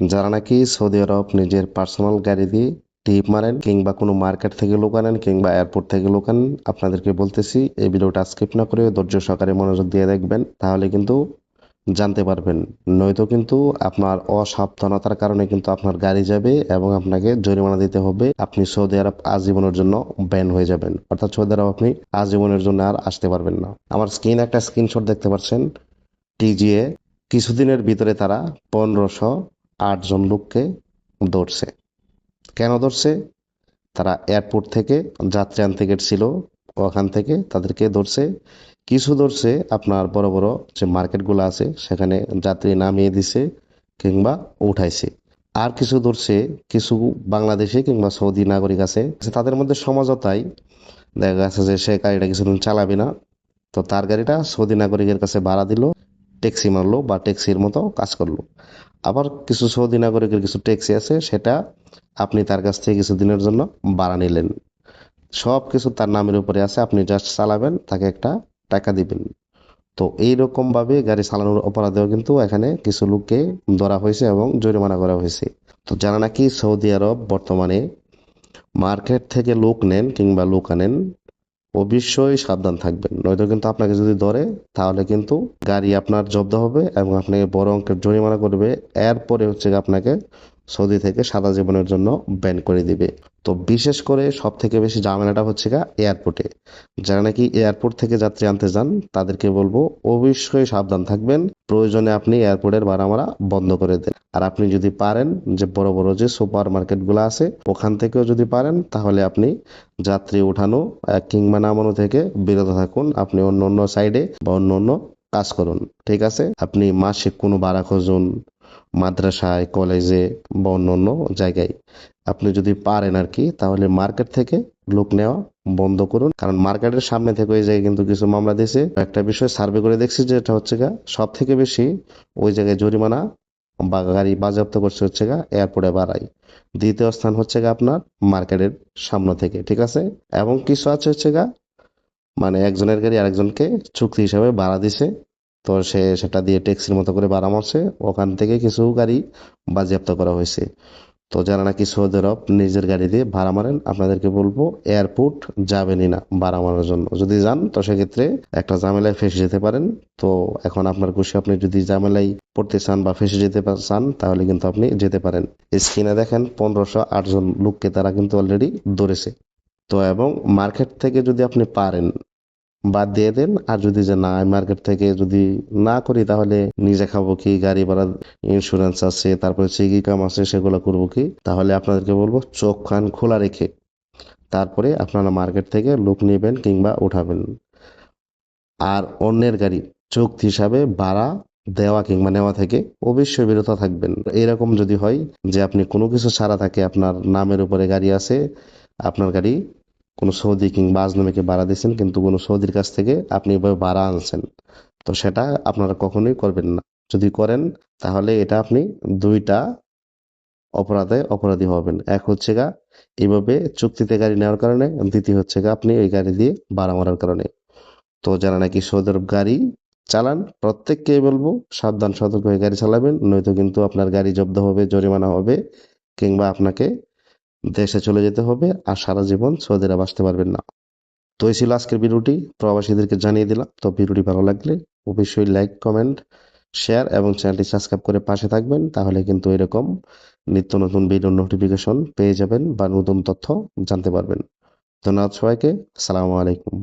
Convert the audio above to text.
যারা নাকি সৌদি আরব নিজের পার্সোনাল গাড়ি দিয়ে টিপ মারেন কিংবা কোনো মার্কেট থেকে লোক আনেন কিংবা এয়ারপোর্ট থেকে লোক আনেন, আপনাদেরকে বলতেছি, এই ভিডিওটা স্কিপ না করে ধৈর্য সহকারে মনোযোগ দিয়ে দেখবেন, তাহলে কিন্তু জানতে পারবেন। নয়তো কিন্তু আপনার অসাবধানতার কারণে কিন্তু আপনার গাড়ি যাবে এবং আপনাকে জরিমানা দিতে হবে, আপনি সৌদি আরব আজীবনের জন্য ব্যান হয়ে যাবেন। অর্থাৎ সৌদি আরব আপনি আজীবনের জন্য আর আসতে পারবেন না। আমার স্ক্রিন একটা স্ক্রিনশট দেখতে পাচ্ছেন, টিজিএ, কিছুদিনের ভিতরে তারা পনেরোশো আটজন লোককে ধরছে। কেন ধরছে? তারা এয়ারপোর্ট থেকে যাত্রী আনতে গেছিল। ওখান থেকে তাদেরকে ধরছে। কিছু ধরছে আপনার বড় বড় যে মার্কেটগুলো আছে, সেখানে যাত্রী নামিয়ে দিছে কিংবা উঠাইছে। আর কিছু ধরছে, কিছু বাংলাদেশে কিংবা সৌদি নাগরিক আছে তাদের মধ্যে সমঝোতায় দেখা গেছে যে সে গাড়িটা কিছুদিন চালাবে না। তো তার গাড়িটা সৌদি নাগরিকের কাছে ভাড়া দিল। ট্যাক্সি মারলো বা ট্যাক্সির মতো কাজ করল। আবার কিছু সৌদি নাগরিকের কিছু ট্যাক্সি আছে, সেটা আপনি তার কাছ থেকে কিছুদিনের জন্য ভাড়া নিলেন। সব কিছু তার নামের উপরে আছে, আপনি জাস্ট চালাবেন, তাকে একটা টাকা দিবেন। তো এইরকম ভাবে গাড়ি চালানোর অপরাধেও কিন্তু এখানে কিছু লোককে ধরা হয়েছে এবং জরিমানা করা হয়েছে। তো যারা নাকি সৌদি আরব বর্তমানে মার্কেট থেকে লোক নেন কিংবা লোক আনেন অবশ্যই সাবধান থাকবেন। নয়তো কিন্তু আপনাকে যদি ধরে, তাহলে কিন্তু গাড়ি আপনার জব্দ হবে এবং আপনাকে বড় অঙ্কের জরিমানা করবে। এরপরে হচ্ছে আপনাকে সৌদি থেকে সাদা জীবনের জন্য ব্যান করে দিবে। তো বিশেষ করে সব থেকে বেশি ঝামেলাটা হচ্ছে গা এয়ারপোর্টে। যারা নাকি এয়ারপোর্ট থেকে যাত্রী আনতে যান, তাদেরকে বলব অবশ্যই সাবধান থাকবেন। প্রয়োজনে আপনি এয়ারপোর্টের ভাড়া বন্ধ করে দেন। আর আপনি যদি পারেন যে বড় বড় যে সুপার মার্কেটগুলো আছে, ওখান থেকেও যদি পারেন, তাহলে আপনি যাত্রী উঠানো কিংবা নামানো থেকে বিরত থাকুন। আপনি অন্য অন্য সাইডে বা অন্য অন্য কাজ করুন। ঠিক আছে? আপনি মাসিক কোনো ভাড়া খুঁজুন মাদ্রাসায়, কলেজে বা অন্য অন্য জায়গায়। আপনি যদি পারেন আর কি তাহলে মার্কেট থেকে লোক নেওয়া বন্ধ করুন। কারণ মার্কেটের সামনে থেকে ওই জায়গায় কিন্তু কিছু মামলা দিয়েছে। একটা বিষয় সার্ভে করে দেখছি যে এটা হচ্ছে গা সব থেকে বেশি ওই জায়গায় জরিমানা বা গাড়ি বাজেয়াপ্ত করছে হচ্ছে গা, এয়ারপোর্টে বাড়াই দ্বিতীয় স্থান হচ্ছে গা আপনার মার্কেটের সামনে থেকে, ঠিক আছে? এবং কিছু আছে হচ্ছে গা মানে একজনের গাড়ি আরেকজনকে চুক্তি হিসাবে ভাড়া দিছে। তো সে সেটা দিয়ে ট্যাক্সির মতো করে ভাড়া মারছে। ওখান থেকে কিছু গাড়ি বাজেয়াপ্ত করা হয়েছে। তো যারা নাকি সৌদি আরব নিজের গাড়ি দিয়ে ভাড়া মারেন, আপনাদেরকে বলব, এয়ারপোর্ট যাবেনই না ভাড়া মারার জন্য। যদি যান, তো সেক্ষেত্রে একটা ঝামেলায় ফেসে যেতে পারেন। তো এখন আপনার খুশি, আপনি যদি ঝামেলায় পড়তে চান বা ফেসে যেতে চান, তাহলে কিন্তু আপনি যেতে পারেন। স্ক্রিনে দেখেন, পনেরোশো আটজন লোককে তারা কিন্তু অলরেডি ধরেছে। তো এবং মার্কেট থেকে যদি আপনি পারেন বাদ দিয়ে দেন। আর যদি যে না মার্কেট থেকে যদি না করি, তাহলে নিজে খাব কি? গাড়ি ভাড়া ইন্স্যুরেন্স আছে, তারপরে চেকি কাম আছে, সেগুলো করব কি? তাহলে আপনাদেরকে বলব, চোখ কান খোলা রেখে তারপরে আপনারা মার্কেট থেকে লোক নেবেন কিংবা উঠাবেন। আর অন্যের গাড়ি, চুক্তি হিসাবে ভাড়া দেওয়া কিংবা নেওয়া থেকে অবশ্যই বিরত থাকবেন। এরকম যদি হয় যে আপনি কোনো কিছু ছাড়া থাকে, আপনার নামের উপরে গাড়ি আছে, আপনার গাড়ি কোনো সৌদি কিংবা আজনবীকে ভাড়া দিয়েছেন, কিন্তু কোনো সৌদির কাছ থেকে আপনি এভাবে ভাড়া আনছেন। তো সেটা আপনারা কখনোই করবেন না। যদি করেন, তাহলে এটা আপনি দুইটা অপরাধে অপরাধী হবেন। এক হচ্ছে গা এইভাবে চুক্তিতে গাড়ি নেওয়ার কারণে, দ্বিতীয় হচ্ছে গা, আপনি ওই গাড়ি দিয়ে ভাড়া মারার কারণে। তো যারা নাকি সৌদি আরব গাড়ি চালান প্রত্যেককেই বলব, সাবধান, সতর্ক হয়ে গাড়ি চালাবেন, নয়তো কিন্তু আপনার গাড়ি জব্দ হবে, জরিমানা হবে, কিংবা আপনাকে দেশে চলে যেতে হবে আর সারা জীবন সৌদি আরব আসতে পারবেন না। তো এই ছিল আজকের ভিডিওটি। প্রবাসীদেরকে জানিয়ে দিলাম। তো ভিডিওটি ভালো লাগলে অবশ্যই লাইক কমেন্ট শেয়ার এবং চ্যানেলটি সাবস্ক্রাইব করে পাশে থাকবেন। তাহলে কিন্তু এরকম নিত্য নতুন ভিডিও নোটিফিকেশন পেয়ে যাবেন বা নতুন তথ্য জানতে পারবেন। ধন্যবাদ সবাইকে। আসসালামু আলাইকুম।